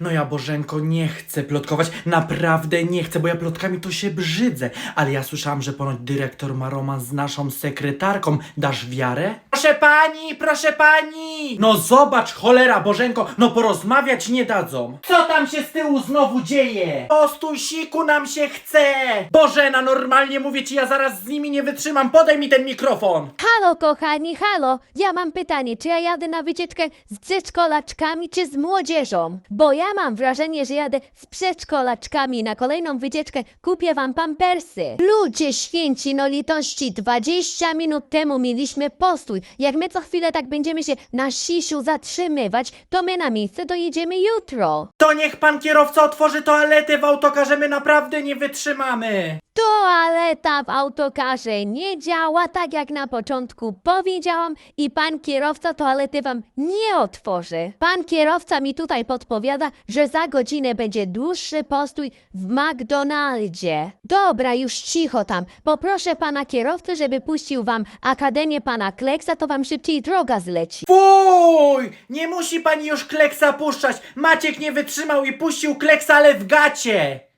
No ja Bożenko nie chcę plotkować, naprawdę nie chcę, bo ja plotkami to się brzydzę. Ale ja słyszałam, że ponoć dyrektor ma romans z naszą sekretarką. Dasz wiarę? Proszę pani, proszę pani! No zobacz, cholera Bożenko, no porozmawiać nie dadzą. Co tam się z tyłu znowu dzieje? Postój siku nam się chce! Bożena, normalnie mówię ci, ja zaraz z nimi nie wytrzymam, podaj mi ten mikrofon! Halo, kochani, halo! Ja mam pytanie, czy ja jadę na wycieczkę z przedszkolaczkami, czy z młodzieżą? Bo ja mam wrażenie, że jadę z przedszkolaczkami. Na kolejną wycieczkę kupię wam pampersy. Ludzie święci, no litości, 20 minut temu mieliśmy postój. Jak my co chwilę tak będziemy się na sisiu zatrzymywać, to my na miejsce dojedziemy jutro. To niech pan kierowca otworzy toaletę w autokarze, my naprawdę nie wytrzymamy! Toaleta w autokarze nie działa tak jak na początku powiedziałam i pan kierowca toalety wam nie otworzy. Pan kierowca mi tutaj podpowiada, że za godzinę będzie dłuższy postój w McDonaldzie. Dobra, już cicho tam. Poproszę pana kierowcę, żeby puścił wam Akademię pana Kleksa, to wam szybciej droga zleci. Fuj! Nie musi pani już kleksa puszczać! Maciek nie wytrzymał i puścił kleksa, ale w gacie!